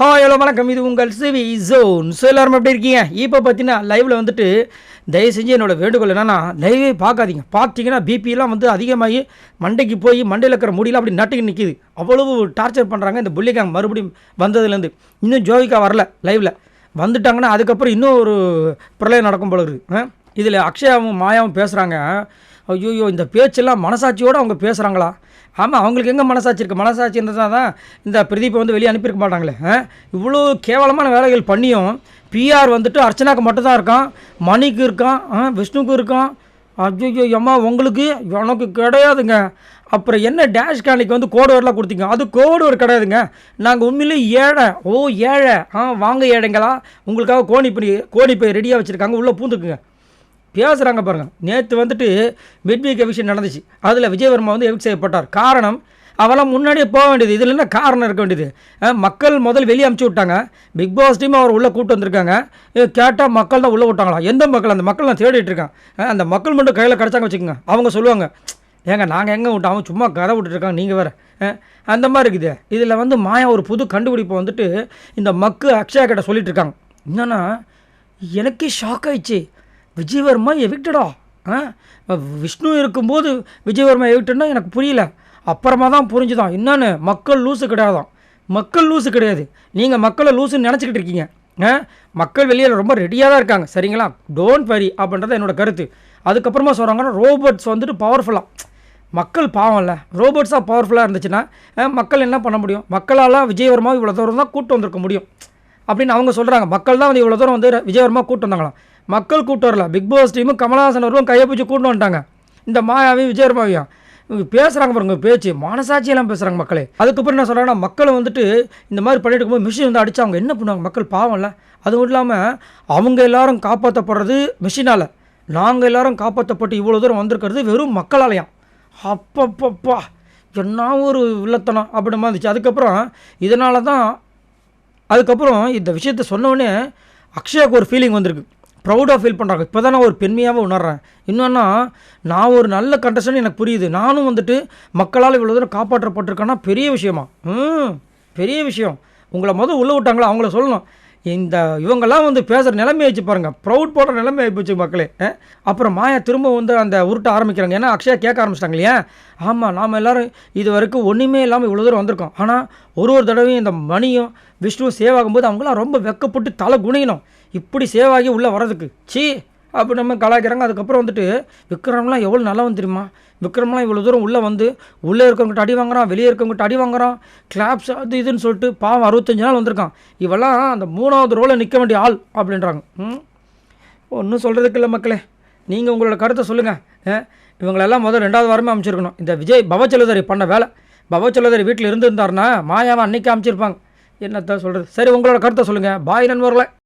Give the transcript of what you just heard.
Hi hello வணக்கம். இது உங்கள் சிவி ஜோன். ஸோ எல்லாரும் எப்படி இருக்கீங்க? இப்போ பார்த்தீங்கன்னா லைவில் வந்துட்டு தயவு செஞ்சு என்னோட வேண்டுகோள் என்னென்னா லைவே பார்க்காதீங்க. பார்த்தீங்கன்னா பிபிலாம் வந்து அதிகமாகி மண்டைக்கு போய் மண்டையில் இருக்கிற முடியெல்லாம் அப்படி நட்டுக்கு நிற்கிது அவ்வளவு டார்ச்சர் பண்ணுறாங்க இந்த புள்ளிகாங் மறுபடியும் வந்ததுலேருந்து. இன்னும் ஜோவிக்கா வரல லைவில் வந்துட்டாங்கன்னா அதுக்கப்புறம் இன்னும் ஒரு பிரளயம் நடக்கும் போல இருக்குது இதில் அக்ஷயாவும் மாயாவும் பேசுகிறாங்க ஐயோயோ இந்த பேச்செல்லாம் மனசாட்சியோடு அவங்க பேசுகிறாங்களா ஆமாம் அவங்களுக்கு எங்கே மனசாட்சி இருக்குது மனசாட்சி இருந்தால் தான் இந்த பிரதீப்பை வந்து வெளியே அனுப்பியிருக்க மாட்டாங்களே இவ்வளோ கேவலமான வேலைகள் பண்ணியும் பிஆர் வந்துட்டு அர்ச்சனாக்கு மட்டும்தான் இருக்கான் மணிக்கு இருக்கான் ஆ, விஷ்ணுக்கு இருக்கான். ஐயோ அம்மா உங்களுக்கு எனக்கு கிடையாதுங்க. அப்புறம் என்ன டேஷ் காணிக்கு வந்து கோடு வரலாம் கொடுத்தீங்க? அது கோடு ஒரு கிடையாதுங்க. நாங்கள் உண்மையிலே ஏழை. ஓ ஏழை. ஆ வாங்க ஏழைங்களா. உங்களுக்காக கோணி கோணிப்பை கோணி ரெடியாக வச்சுருக்காங்க. உள்ளே பூந்துக்குங்க. பேசுகிறாங்க பாருங்கள் நேற்று வந்துட்டு மிட்வீக் விஷயம் நடந்துச்சு. அதில் விஜயவர்மா வந்து எவிக் செய்யப்பட்டார். காரணம் அவெல்லாம் முன்னாடியே போக வேண்டியது. இதில் என்ன காரணம் இருக்க வேண்டியது? மக்கள் முதல் வெளியே அமுச்சு விட்டாங்க. பிக் பாஸ் டீம் அவர் உள்ளே கூட்டு வந்திருக்காங்க. கேட்டால் மக்கள் தான் உள்ளே விட்டாங்களா எந்த மக்கள்? அந்த மக்கள் நான் தேடிட்டு இருக்கேன் அந்த மக்கள் மட்டும் கையில் கிடச்சாங்க வச்சுக்கோங்க. அவங்க சொல்லுவாங்க ஏங்க நாங்கள் எங்கே விட்டோம்? அவன் சும்மா கதை விட்டுருக்காங்க நீங்கள் வேறு. அந்த மாதிரி இருக்குது. இதில் வந்து மாயா ஒரு புது கண்டுபிடிப்பை வந்துட்டு இந்த மக்கு அக்ஷயா கிட்ட சொல்லிட்டு இருக்காங்க. என்னன்னா எனக்கே ஷாக் ஆயிடுச்சு. விஜயவர்மா எவிக்டடா? ஆ? விஷ்ணு இருக்கும்போது விஜயவர்மா எவிக்டட்னா எனக்கு புரியல. அப்புறமா தான் புரிஞ்சுதான். என்னன்னு? மக்கள் லூஸு கிடையாதான். மக்கள் லூஸு கிடையாது. நீங்கள் மக்களை லூஸுன்னு நினச்சிக்கிட்டு இருக்கீங்க. ஆ? மக்கள் வெளியில் ரொம்ப ரெடியாக தான் இருக்காங்க. சரிங்களா? டோன்ட் வரி அப்படின்றது என்னோட கருத்து. அதுக்கப்புறமா சொல்கிறாங்கன்னா ரோபோட்ஸ் வந்துட்டு பவர்ஃபுல்லாக மக்கள் பாவம்ல ரோபோட்ஸாக பவர்ஃபுல்லாக இருந்துச்சுன்னா மக்கள் என்ன பண்ண முடியும்? மக்களால் விஜயவர்மா இவ்வளோ தூரம் தான் கூட்டு வந்திருக்க முடியும். அப்படின்னு அவங்க சொல்கிறாங்க மக்கள் தான் வந்து இவ்வளோ தூரம் வந்து விஜயவர்மா கூட்டு வந்தாங்களாம். மக்கள் கூட்டம் வரல. பிக் பாஸ் டீமும் கமலஹாசன் அவர்களும் கையை பிடிச்சி கூட்டு வந்துட்டாங்க. இந்த மாயாவையும் விஜயவர்மாவையும் இவங்க பேசுகிறாங்க பாருங்க பேச்சு. மனசாட்சியெல்லாம் பேசுகிறாங்க மக்களே. அதுக்கப்புறம் என்ன சொல்கிறாங்கன்னா மக்களை வந்துட்டு இந்த மாதிரி பண்ணிட்டு இருக்கும்போது மிஷின் வந்து அடிச்சு அவங்க என்ன பண்ணுவாங்க? மக்கள் பாவம்ல அது மட்டும் இல்லாமல் அவங்க எல்லாரும் காப்பாற்றப்படுறது மிஷினால் நாங்கள் எல்லாரும் காப்பாற்றப்பட்டு இவ்வளோ தூரம் வந்திருக்கிறது வெறும் மக்களாலயம் அப்பப்பப்பா. என்ன ஒரு வில்லத்தனம் அப்படிமா இருந்துச்சு. அதுக்கப்புறம் இதனால தான் அதுக்கப்புறம் இந்த விஷயத்த சொன்னோடனே அக்ஷயாவுக்கு ஒரு ஃபீலிங் வந்திருக்கு. ப்ரௌடாக ஃபீல் பண்ணுறாங்க இப்போ தான் நான் ஒரு பெண்மையாகவே உணர்றேன். இன்னொன்னா நான் ஒரு நல்ல கண்டஸ்டன் எனக்கு புரியுது. நானும் வந்துட்டு மக்களால் இவ்வளோ தூரம் காப்பாற்றப்பட்டிருக்கேன்னா பெரிய விஷயமா? ம் பெரிய விஷயம். உங்களை மொதல் உள்ளே விட்டாங்களா? அவங்கள சொல்லணும். இந்த இவங்கெல்லாம் வந்து பேசுகிற நிலைமை வச்சு பாருங்கள் ப்ரௌட் போடுற நிலைமை ஆகிப்போச்சு மக்களே. அப்புறம் மாயா திரும்ப வந்து அந்த உருட்ட ஆரம்பிக்கிறாங்க. ஏன்னா அக்ஷயா கேட்க ஆரம்பிச்சிட்டாங்க இல்லையா? ஆமாம் நாம் எல்லோரும் இது வரைக்கும் ஒன்றுமே இல்லாமல் இவ்வளோ தூரம் வந்திருக்கோம். ஆனால் ஒரு ஒரு தடவையும் இந்த மணியும் விஷ்ணுவும் சேவ் ஆகும்போது அவங்களாம் ரொம்ப வெக்கப்பட்டு தலை குணையணும் இப்படி சேவ் ஆகி உள்ளே வர்றதுக்கு. சீ அப்படி நம்ம கலாய்க்கிறாங்க. அதுக்கப்புறம் வந்துட்டு விக்ரம்லாம் எவ்வளோ நல்லவன் தெரியுமா? விக்ரம்லாம் இவ்வளோ தூரம் உள்ளே வந்து உள்ளே இருக்கவங்ககிட்ட அடி வாங்குறான் வெளியே இருக்கவங்ககிட்ட அடி வாங்குறான். கிளாப்ஸ் அது இதுன்னு சொல்லிட்டு பாவம் அறுபத்தஞ்சு நாள் வந்திருக்கான். இவெல்லாம் அந்த மூணாவது ரோவில் நிற்க வேண்டிய ஆள் அப்படின்றாங்க. ஒன்றும் சொல்கிறதுக்கு இல்லை மக்களே. நீங்கள் உங்களோட கருத்தை சொல்லுங்கள் இவங்களெல்லாம் முதல் ரெண்டாவது வாரமே அமைச்சிருக்கணும். இந்த விஜய் பவச்சலதரி பண்ண வேலை. பவச்சலதரி வீட்டில் இருந்திருந்தாருன்னா மாயாவை அன்னைக்கு அமைச்சிருப்பாங்க. என்னத்தான் சொல்கிறது சரி உங்களோட கருத்தை சொல்லுங்கள் பாய் நண்பர்களே.